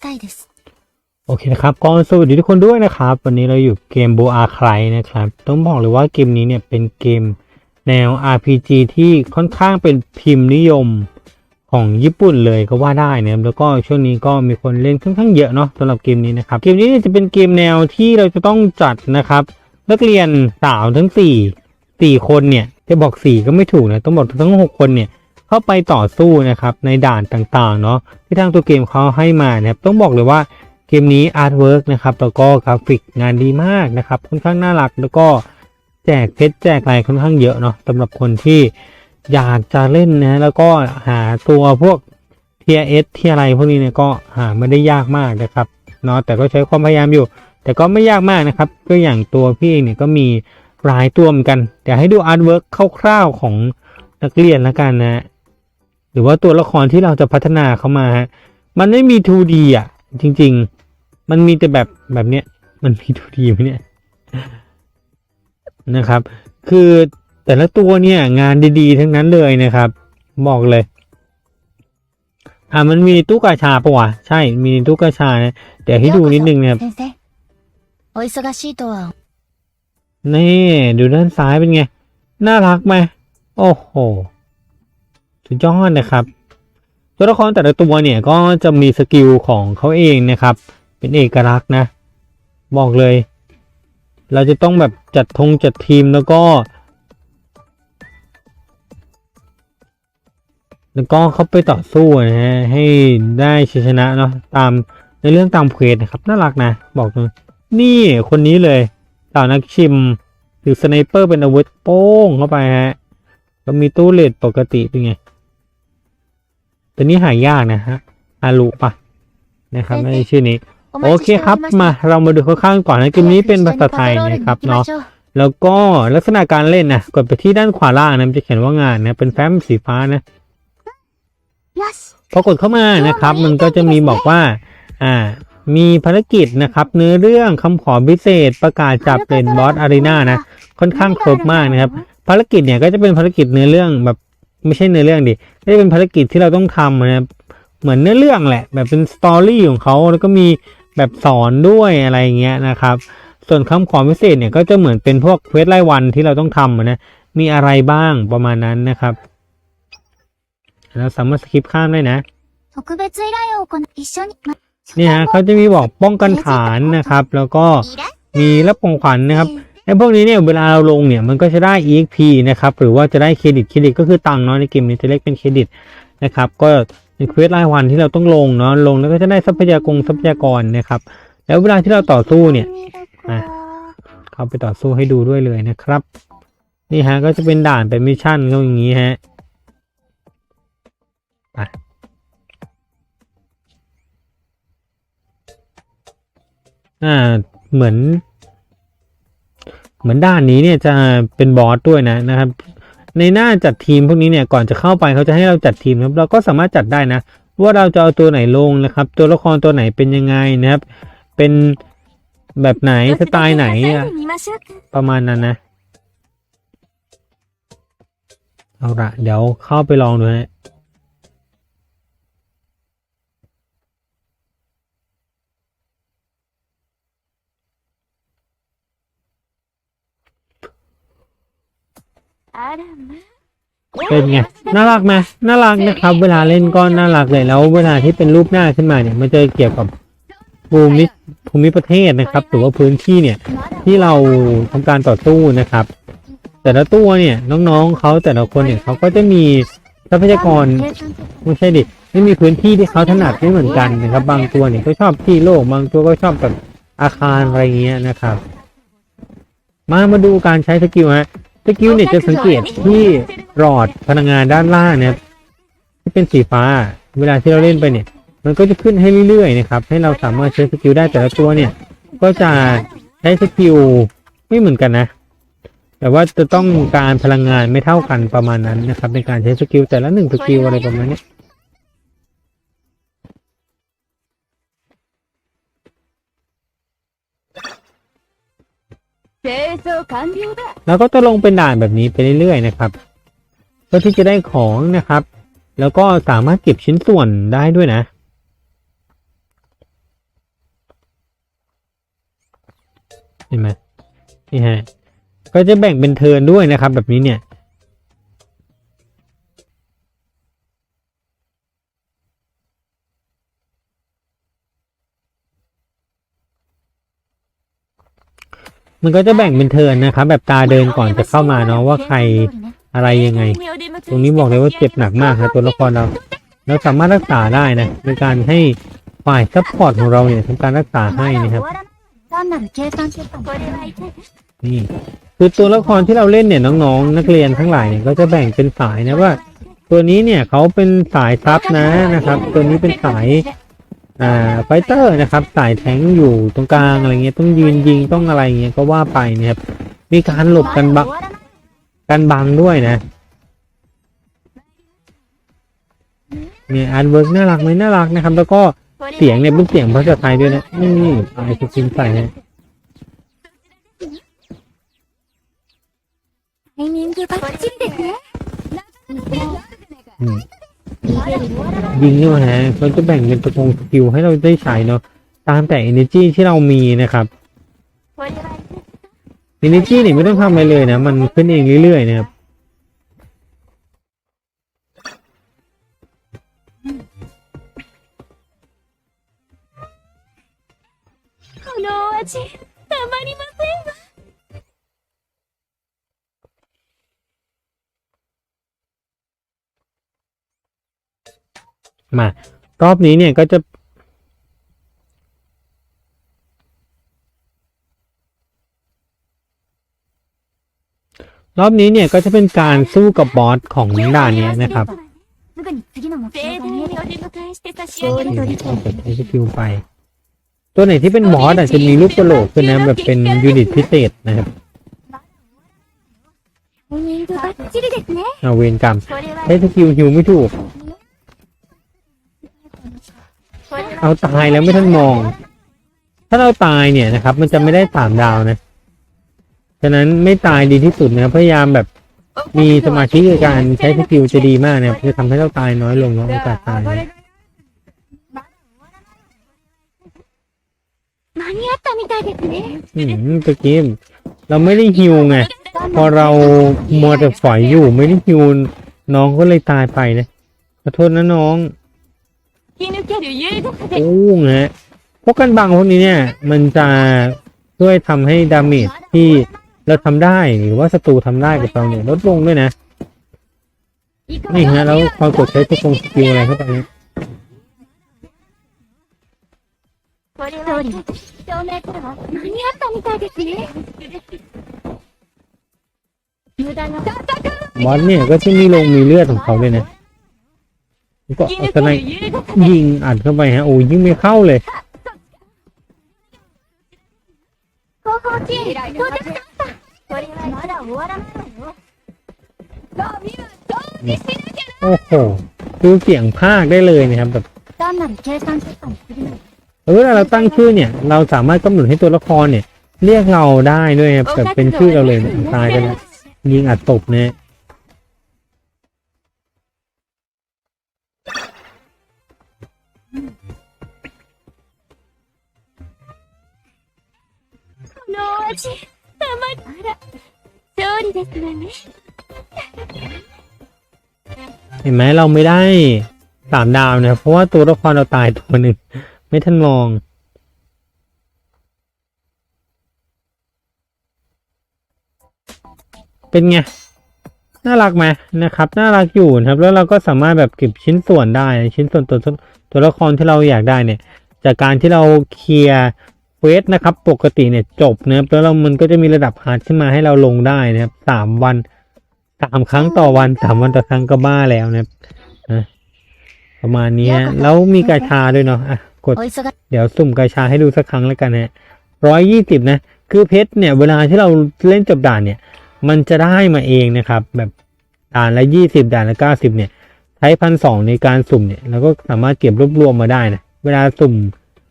したいです。 โอเคนะครับก็สวัสดีทุกคนด้วยนะครับ วันนี้เราอยู่เกม b o a c r y นะครับ ต้องบอกเลยว่าเกมนี้เนี่ยเป็นเกมแนว RPG ที่ค่อนข้างเป็นพิมพ์นิยมของญี่ปุ่นเลยก็ว่าได้นะครับแล้วก็ช่วงนี้ก็มีคนเล่นค่อนข้างเยอะเนาะสำหรับเกมนี้นะครับ เกมนี้เนี่ยจะเป็นเกมแนวที่เราจะต้องจัดนะครับนักเรียนสาวทั้งสี่สี่คนเนี่ยจะบอกสี่ก็ไม่ถูกนะต้องบอกทั้งหกคนเนี่ย เข้าไปต่อสู้นะครับในด่านต่างๆเนาะที่ทางตัวเกมเขาให้มานะครับต้องบอกเลยว่าเกมนี้อาร์ตเวิร์กนะครับแล้วก็กราฟิกงานดีมากนะครับค่อนข้างน่ารักแล้วก็แจกเพชรแจกอะไรค่อนข้างเยอะเนาะสำหรับคนที่อยากจะเล่นนะแล้วก็หาตัวพวกเทียเอสเที่อะไรพวกนี้เนี่ยก็หาไม่ได้ยากมากนะครับเนาะแต่ก็ใช้ความพยายามอยู่ แต่ก็ไม่ยากมากนะครับก็อย่างตัวพี่เองเนี่ยก็มีหลายตัวเหมือนกันเดี๋ยวให้ดูอาร์ตเวิร์กคร่าวๆของนักเรียนแล้วกันนะ หรือว่าตัวละครที่เราจะพัฒนาเขามาฮะมันไม่มี 2D อะ จริง ๆ มันมีแต่แบบแบบเนี้ยมันมี 2D ไหมเนี่ยนะครับ คือแต่ละตัวเนี่ยงานดีๆ ทั้งนั้นเลยนะครับ บอกเลย อ่ามันมีตู้กาชาปะวะใช่มีตู้กาชานะเดี๋ยวให้ดูนิดนึงนะครับนี่ดูด้านซ้ายเป็นไง น่ารักไหมโอ้โห สุดยอดนะครับ ตัวละครแต่ละตัวเนี่ยก็จะมีสกิลของเขาเองนะครับ เป็นเอกลักษณ์นะ บอกเลย เราจะต้องแบบจัดทงจัดทีมแล้วก็ แล้วก็เข้าไปต่อสู้นะฮะให้ได้ชัยชนะเนาะตามในเรื่องตามเควสนะครับน่ารักนะบอกเลยนี่คนนี้เลยสาวนักชิมถือสไนเปอร์เป็นอาวุธโป้งเข้าไปฮะก็มีตู้เลดปกติเป็นไง ตัวนี้หายากนะฮะอาลุปะนะครับไม่ใช่ชื่อนี้ โอเคครับมาเรามาดูข้างๆก่อนนะเกมนี้เป็นภาษาไทยนะครับเนาะแล้วก็ลักษณะการเล่นนะกดไปที่ด้านขวาล่างนะจะเขียนว่างานนะเป็นแฟ้มสีฟ้านะพอกดเข้ามานะครับ มันก็จะมีบอกว่า อ่า มีภารกิจนะครับ เนื้อเรื่องคำขอพิเศษประกาศจับเป็นบอสอารีนานะ ค่อนข้างครบมากนะครับ ภารกิจเนี่ยก็จะเป็นภารกิจเนื้อเรื่องแบบ ไม่ใช่เนื้อเรื่องดิได้เป็นภารกิจที่เราต้องทำนะเหมือนเนื้อเรื่องแหละ แบบเป็นสตอรี่ของเขาแล้วก็มีแบบสอนด้วยอะไรเงี้ยนะครับ ส่วนคำขอพิเศษเนี่ยก็จะเหมือนเป็นพวกเควสรายวันที่เราต้องทำนะมีอะไรบ้างประมาณนั้นนะครับเราสามารถสคิปข้ามได้นะนี่ฮะเขาจะมีบอกป้องกันฐานนะครับ แล้วก็มีรับของขวัญนะครับ ไอ้พวกนี้เนี่ยเวลาเราลงเนี่ยมันก็จะได้ EXP นะครับหรือว่าจะได้เครดิตเครดิตก็คือตังค์เนาะในเกมนี้จะเรียกเป็นเครดิตนะครับก็เป็นเควสรายวันที่เราต้องลงเนาะลงแล้วก็จะได้ทรัพยากรทรัพยากรนะครับ แล้วเวลาที่เราต่อสู้เนี่ยอะเข้าไปต่อสู้ให้ดูด้วยเลยนะครับ นี่ฮะก็จะเป็นด่านเป็นมิชชั่นก็อย่างนี้ฮะไปอ่าเหมือน เหมือนด้านนี้เนี่ยจะเป็นบอสด้วยนะนะครับ ในหน้าจัดทีมพวกนี้เนี่ยก่อนจะเข้าไปเขาจะให้เราจัดทีมครับเราก็สามารถจัดได้นะ ว่าเราจะเอาตัวไหนลงนะครับ ตัวละครตัวไหนเป็นยังไงนะครับ เป็นแบบไหนสไตล์ไหนประมาณนั้นนะเอาละเดี๋ยวเข้าไปลองดูนะ เป็นไง น่ารักไหมน่ารักนะครับ เวลาเล่นก็น่ารักเลยแล้ว เวลาที่เป็นรูปหน้าขึ้นมาเนี่ย มันจะเกี่ยวกับภูมิภูมิประเทศนะครับหรือว่าพื้นที่เนี่ยที่เราทำการต่อสู้นะครับ แต่ละตัวเนี่ยน้องๆเขาแต่ละคนเนี่ยเขาก็จะมีทรัพยากรไม่ใช่ดิไม่มีพื้นที่ที่เขาถนัดไม่เหมือนกันนะครับ บางตัวเนี่ยก็ชอบที่โล่งบางตัวก็ชอบแบบอาคารอะไรเงี้ยนะครับ มามาดูการใช้สกิลฮะ สกิลเนี่ยจะสังเกตที่หลอดพลังงานด้านล่างเนี่ยที่เป็นสีฟ้า เวลาที่เราเล่นไปเนี่ย มันก็จะขึ้นให้เรื่อยๆนะครับ ให้เราสามารถใช้สกิลได้แต่ละตัวเนี่ย ก็จะใช้สกิลไม่เหมือนกันนะ แต่ว่าจะต้องการพลังงานไม่เท่ากันประมาณนั้นนะครับในการใช้สกิลแต่ละหนึ่งสกิลอะไรประมาณนี้ แล้วก็จะลงเป็นด่านแบบนี้ไปเรื่อยๆนะครับ เพื่อที่จะได้ของนะครับ แล้วก็สามารถเก็บชิ้นส่วนได้ด้วยนะ เห็นไหมนี่ฮะก็จะแบ่งเป็นเทินด้วยนะครับ แบบนี้เนี่ย มันก็จะแบ่งเป็นเทินนะครับ แบบตาเดินก่อนจะเข้ามาเนาะว่าใครอะไรยังไง ตรงนี้บอกเลยว่าเจ็บหนักมากครับตัวละครเราเราสามารถรักษาได้นะในการให้ฝ่ายซัพพอร์ตของเราเนี่ยทำการรักษาให้นะครับนี่คือตัวละครที่เราเล่นเนี่ยน้องๆ นักเรียนทั้งหลายเนี่ยก็จะแบ่งเป็นสายนะว่า ตัวนี้เนี่ยเขาเป็นสายซับนะนะครับ ตัวนี้เป็นสาย่ไฟเตอร์นะครับสายแทงอยู่ตรงกลางอะไรเงี้ยต้องยืนยิงต้องอะไรเงี้ยก็ว่าไปนะครับมีการหลบกันบังกันบังด้วยนะเนี่ยอาร์เวิร์กน่ารักไหมน่ารักนะครับ แล้วก็เสียงเนี่ยเป็นเสียงภาษาไทยด้วยนะนี่ไอ้คุณินใส่นะไอือ งเนี่ยฮะเขาจะแบ่งเป็นตัวงสกิลให้เราได้ใช้เนาะตามแต่ energy ที่เรามีนะครับ energy เนี่ยไม่ต้องทำอะไรเลยนะ มันขึ้นเองเรื่อยๆนะครับ この味たまりま มารอบนี้เนี่ยก็จะ รอบนี้เนี่ยก็จะเป็นการสู้กับบอสของด่านนี้นะครับไอสกิลไป ตัวไหนที่เป็นบอสอาจจะมีรูปกระโหลกเป็นแบบเป็นยูนิตพิเศษนะครับเอาเวรกรรมใช้สกิลฮิวไม่ถูก เอาตายแล้วไม่ทันมอง ถ้าเราตายเนี่ยนะครับ มันจะไม่ได้สามดาวนะ ฉะนั้นไม่ตายดีที่สุดนะครับพยายามแบบมีสมาธิในการใช้สกิลจะดีมากนะครับจะทำให้เราตายน้อยลงเนาะโอกาสตายนะ 間に合ったみたいですね อืมตะกี้เราไม่ได้ฮิวไง พอเรามัวแต่ฝอยอยู่ไม่ได้ฮิวน้องก็เลยตายไปนะขอโทษนะน้อง โอ้งฮะพวกกันบังพวกนี้เนี่ย มันจะช่วยทำให้ดาเมจที่เราทำได้หรือว่าศัตรูทำได้กับเราเนี่ยลดลงด้วยนะนี่ฮะแล้วพอกดใช้ทุกงสกิลอะไรเข้าไปเนี่ยบอสเนี่ยก็ที่มีลงมีเลือดของเขาเลยนะ ก็ทนายยิงอัดเข้าไปฮะโอ้ยยิงไม่เข้าเลยโอ้โหคือเสียงภาคได้เลยนะครับแบบเออเราตั้งชื่อเนี่ย เราสามารถกำหนดให้ตัวละครเนี่ย เรียกเราได้ด้วยแบบเป็นชื่อเราเลยตายไปแล้วยิงอัดตบเนี่ย この味たまりあら勝利ですわね เห็นไหมเราไม่ได้สามดาวนะเพราะว่าตัวละครเราตายตัวหนึ่งไม่ทันมอง เป็นไง น่ารักไหมนะครับ น่ารักอยู่นะครับ แล้วเราก็สามารถแบบเก็บชิ้นส่วนได้ ชิ้นส่วนตัวตัวละครที่เราอยากได้เนี่ย จากการที่เราเคลียร์ เวสนะครับ ปกติเนี่ยจบนะครับแล้วมันก็จะมีระดับฮาร์ดขึ้นมาให้เราลงได้นะครับสามวันสามครั้งต่อวันสามวันต่อครั้งก็บ้าแล้วนะครับประมาณนี้แล้วมีกาชาด้วยเนาะอะกดเดี๋ยวสุ่มกาชาให้ดูสักครั้งแล้วกันฮะร้อยยี่สิบนะ คือเพชรเนี่ยเวลาที่เราเล่นจบด่านเนี่ย มันจะได้มาเองนะครับ แบบด่านละยี่สิบด่านละเก้าสิบเนี่ยใช้พันสองในการสุ่มเนี่ยเราก็สามารถเก็บรวบรวมมาได้นะเวลาสุ่ม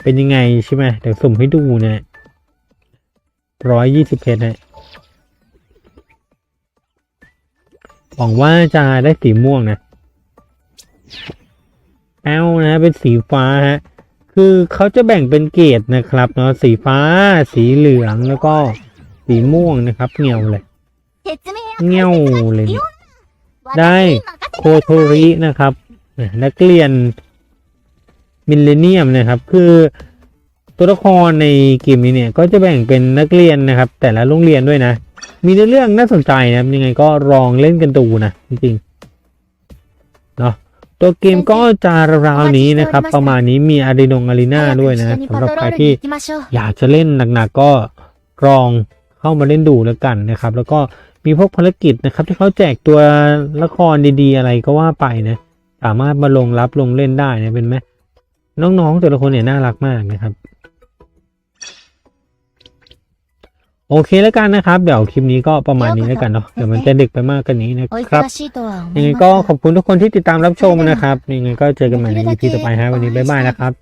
เป็นยังไงใช่ไหมเดี๋ยวสุ่มให้ดูนะร้อยยี่สิบเพชรนะหวังว่าจะได้สีม่วงนะแอลนะเป็นสีฟ้าฮะ คือเขาจะแบ่งเป็นเกรดนะครับเนาะสีฟ้า สีเหลืองแล้วก็สีม่วงนะครับ เงียวเลย เงียวเลย ได้โคโทรินะครับนักเรียน มิลเลนเนียมนะครับ คือตัวละครในเกมนี้เนี่ยก็จะแบ่งเป็นนักเรียนนะครับ แต่ละโรงเรียนด้วยนะ มีในเรื่องน่าสนใจนะครับยังไงก็ลองเล่นกันดูนะจริงๆเนาะตัวเกมก็จะราวๆนี้นะครับ ประมาณนี้มีอารีนงอารีนาด้วยนะสำหรับใครที่อยากจะเล่นหนักๆก็ลองเข้ามาเล่นดูแล้วกันนะครับ แล้วก็มีพวกภารกิจนะครับ ที่เขาแจกตัวละครดีๆ อะไรก็ว่าไปนะ สามารถมาลงรับลงเล่นได้นะเป็นไหม น้องๆแต่ละคนเนี่ยน่ารักมากนะครับ โอเคแล้วกันนะครับ เดี๋ยวคลิปนี้ก็ประมาณนี้แล้วกันเนาะเดี๋ยวมันจะดึกไปมากกว่านี้นะครับยังไงก็ขอบคุณทุกคนที่ติดตามรับชมนะครับยังไงก็เจอกันใหม่ในคลิปต่อไปฮะวันนี้บ๊ายบายนะครับ